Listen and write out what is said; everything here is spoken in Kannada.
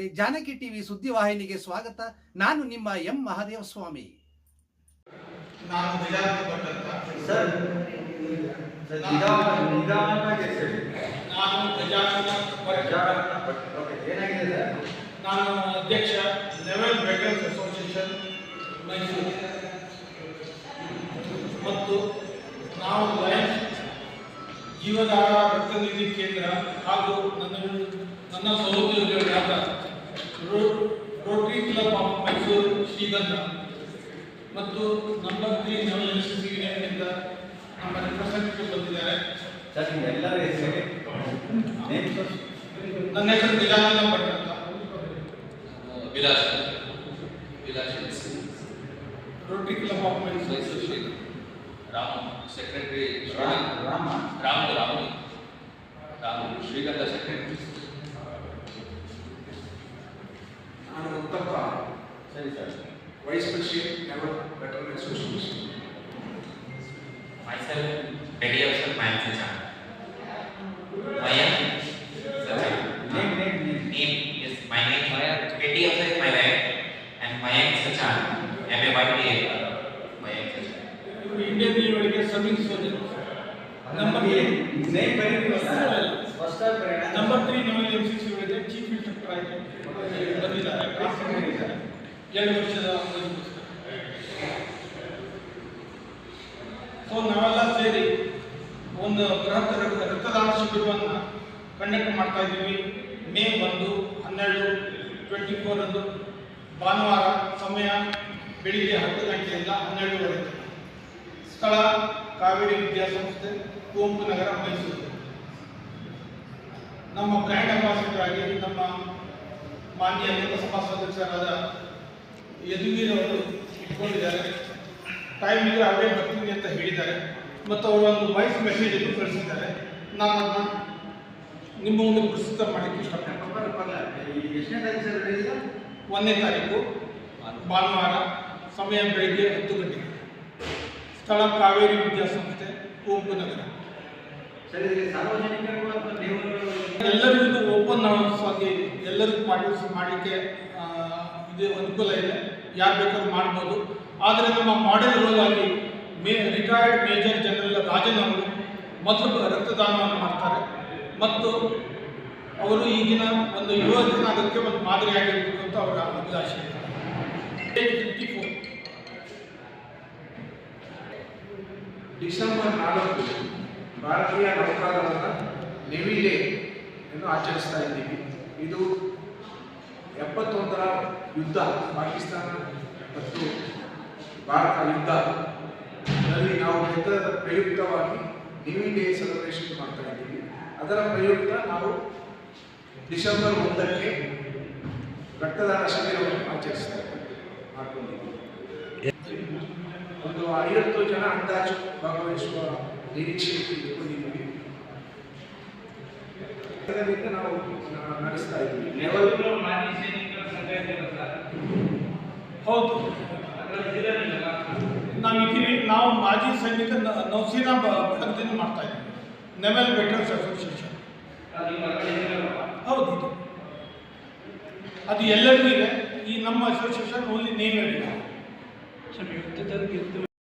ಜಾನಕಿ ಟಿವಿ ಸುದ್ದಿವಾಹಿನಿಗೆ ಸ್ವಾಗತ. ನಾನು ನಿಮ್ಮ ಎಂ ಮಹಾದೇವ ಸ್ವಾಮಿ ನಾನು ನಿಧಾನಕ್ಕೆ ಜೀವಧಾರ ರಕ್ತನಿಧಿ ಕೇಂದ್ರ ಹಾಗೂ ನನ್ನ ನನ್ನ ಸಹೋದ್ಯೋಗಿಗಳಾದ ro- rotary club of Mysuru Srigandha. ಮತ್ತು ನಂಬರ್ ತ್ರೀ ಯೂನಿವರ್ಸಿಟಿಯಿಂದ ನಮ್ಮ ರಿಪ್ರೆಸೆಂಟೇಟಿವ್ ಬಂದಿದ್ದಾರೆ. ನನ್ನ ಹೆಸರು ನಿಜಾನಂದ ಭಟ್ ಅಂತ. Vilasa Vilasa rotary club of Mysuru. Mysuru Shri Rama secretary Ram Rama Ramu Ramu Ramu ಶ್ರೀಗಂಧ ಸೆಕ್ರೆಟರಿ ನಾನು ಉತ್ತಪ್ಪ ಸರಿ sir vice president never better association myself ready officer Mayan Sachan. Mayan Sachan. three ನಮ್ಮಲ್ಲಿ ಎಂ ಸಿ ಸಿ ಒಳಗೆ ಚೀಫ್ ಇನ್ಸ್ಪೆಕ್ಟರ್ ಆಗಿ ಬಂದಿದ್ದಾರೆ. ಎರಡು ವರ್ಷದ. ಸೊ ನಾವೆಲ್ಲ ಸೇರಿ ಒಂದು ಬೃಹತ್ ರಕ್ತ- ರಕ್ತದಾನ ಶಿಬಿರವನ್ನು ಕಂಡಕ್ಟ್ ಮಾಡ್ತಾ ಇದ್ದೀವಿ. ಮೇ ಒಂದು ಹನ್ನೆರಡು ಟ್ವೆಂಟಿ ಫೋರ್ ಅಂದು ಭಾನುವಾರ ಸಮಯ ಬೆಳಿಗ್ಗೆ ಹತ್ತು ಗಂಟೆಯಿಂದ ಹನ್ನೆರಡುವರೆ. ಸ್ಥಳ ಕಾವೇರಿ ವಿದ್ಯಾಸಂಸ್ಥೆ. ಕುವೆಂಪು ನಗರ ಮೈಸೂರು. ನಮ್ಮ ಬ್ರ್ಯಾಂಡ್ ಅಂಬಾಸಿಡರ್ ಆಗಿ ನಮ್ಮ ಮಾನ್ಯ ಲೋಕಸಭಾ ಸದಸ್ಯರಾದ ಯದುವೀರ್ ಅವರು ಇಟ್ಕೊಂಡಿದ್ದಾರೆ. ಟೈಮ್ ಇದ್ರೆ ಅವರೇ ಬರ್ತೀನಿ ಅಂತ ಹೇಳಿದ್ದಾರೆ. ಮತ್ತು ಅವರು ಒಂದು ವಾಯ್ಸ್ ಮೆಸೇಜ್ ಅನ್ನು ಕಳಿಸಿದ್ದಾರೆ. ನಾನು ಅದನ್ನ ನಿಮ್ಮ ಮುಂದೆ ಪ್ರಸ್ತುತ ಮಾಡಲಿಕ್ಕೆ ಇಷ್ಟಪಡ್ತೀನಿ. ಒಂದನೇ ತಾರೀಕು, ಭಾನುವಾರ, ಸಮಯ ಬೆಳಿಗ್ಗೆ ಹತ್ತು ಗಂಟೆಗೆ. ಸ್ಥಳ ಕಾವೇರಿ ವಿದ್ಯಾಸಂಸ್ಥೆ, ಕುವೆಂಪು ನಗರ ಸರ್ ಇದಕ್ಕೆ ಸಾರ್ವಜನಿಕರಿಗೂ ಅಥವಾ ನೀವು ಎಲ್ಲರಿಗೂ ಓಪನ್ ಹೌಸ್ ಆಗಿ ಎಲ್ಲರಿಗೂ ಪಾರ್ಟಿಸಿಪೇಟ್ ಮಾಡಲಿಕ್ಕೆ ಇದು ಅನುಕೂಲ ಇದೆ. ಯಾರು ಬೇಕಾದ್ರೂ ಮಾಡ್ಬೋದು. ಆದರೆ ನಮ್ಮ ಮಾಡೆಲ್ ರೋಲ್ ಆಗಿ may retired major general Rajan ಅವರು ಮೊದಲು ರಕ್ತದಾನವನ್ನು ಮಾಡ್ತಾರೆ. ಮತ್ತು ಅವರು ಈಗಿನ ಒಂದು ಯುವ ಜನಾಂಗಕ್ಕೆ ಒಂದು ಮಾದರಿಯಾಗಿರಬೇಕು ಅಂತ ಅವರ ಅಭಿಲಾಷೆ. ಫಿಫ್ಟಿ ಫೋರ್ ಡಿಸೆಂಬರ್ ನಾಲ್ಕು ಭಾರತೀಯ ನೌಕಾದಳದ ನೆವಿ ಡೇ ಎಂದು ಆಚರಿಸ್ತಾ ಇದ್ದೀವಿ. ಇದು ಎಪ್ಪತ್ತೊಂದರ ಯುದ್ಧ, ಪಾಕಿಸ್ತಾನ ಮತ್ತು ಭಾರತ ಯುದ್ಧದಲ್ಲಿ ನಾವು ಯುದ್ಧದ ಪ್ರಯುಕ್ತವಾಗಿ ನೆವಿ ಡೇ ಸೆಲೆಬ್ರೇಷನ್ ಮಾಡ್ತಾ ಇದ್ದೀವಿ. ಅದರ ಪ್ರಯುಕ್ತ ನಾವು ಡಿಸೆಂಬರ್ ಒಂದಕ್ಕೆ ರಕ್ತದಾನ ಶಿಬಿರವನ್ನು ಆಚರಿಸ್ತಾ ಮಾಡ್ಕೊಂಡಿದ್ದೀವಿ. ಒಂದು ಐವತ್ತು ಜನ ಅಂದಾಜು ಭಾಗವಹಿಸುವ ನಿರೀಕ್ಷೆ ಇಟ್ಕೊಂಡಿದ್ದೀವಿ ನಾವು ನಡೆಸ್ತಾ ಇದ್ದೀವಿ ಹೌದು. ನಾವು ಇದ್ದೀವಿ, ನಾವು ಮಾಜಿ ಸೈನಿಕ ನೌಸೇನಾ ಬಳಗದಿಂದ ಮಾಡ್ತಾ ಇದ್ದೀವಿ. ನೆವೆಲ್ ವೆಟರ್ಸ್ ಅಸೋಸಿಯೇಷನ್ ಹೌದು. ಅದು ಎಲ್ಲರಿಗೂ ಇದೆ. ಈ ನಮ್ಮ ಅಸೋಸಿಯೇಷನ್ ಓನ್ಲಿ ನೇಮ್